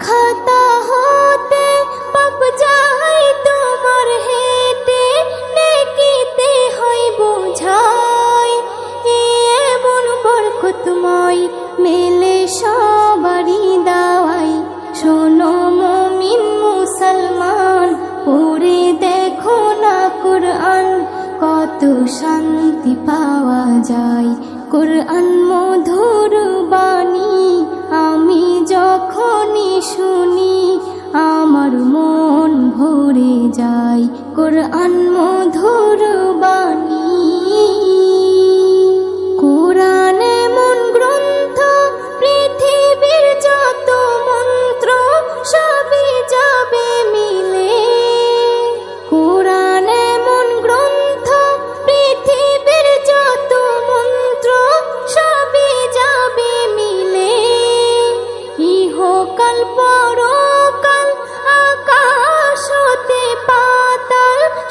খাতা হতে পাপ যাই তোমার হেটে নেকিতে হয় বোঝাই। এমন বরকতময় মেলে সবারই দাওয়াই। শোনো মমিন মুসলমান, পড়ে দেখো না কোরআন, কত শান্তি পাওয়া যায়। কোরআন মধুর আমি যখনই শুনি আমার মন ভরে যায়। কোরআন মধুর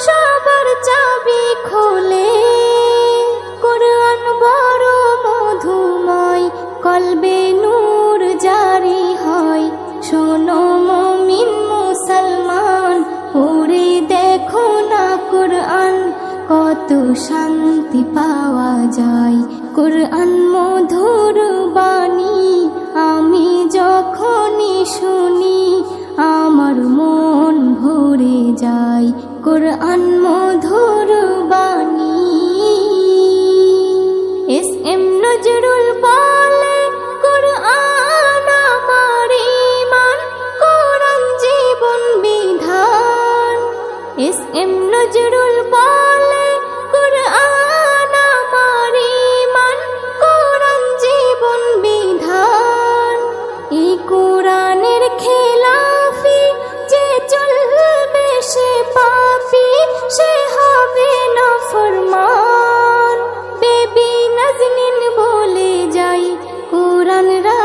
সবার চাবি কোরআন বড় মধুময়, কলবে নূর জারি হয়। শোনো মমিন মুসলমান, পড়ে দেখো না কোরআন, কত শান্তি পাওয়া যায়। কোরআন মধুর যায় কোরআন মধুর বাণী। এস এম নজরুল পালে কোরআন আমার ইমান কোরআন জীবন বিধান। এস এম নজরুল বলে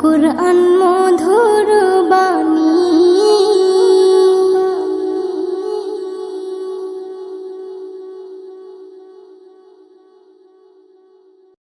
কুরআন মধুর বাণী।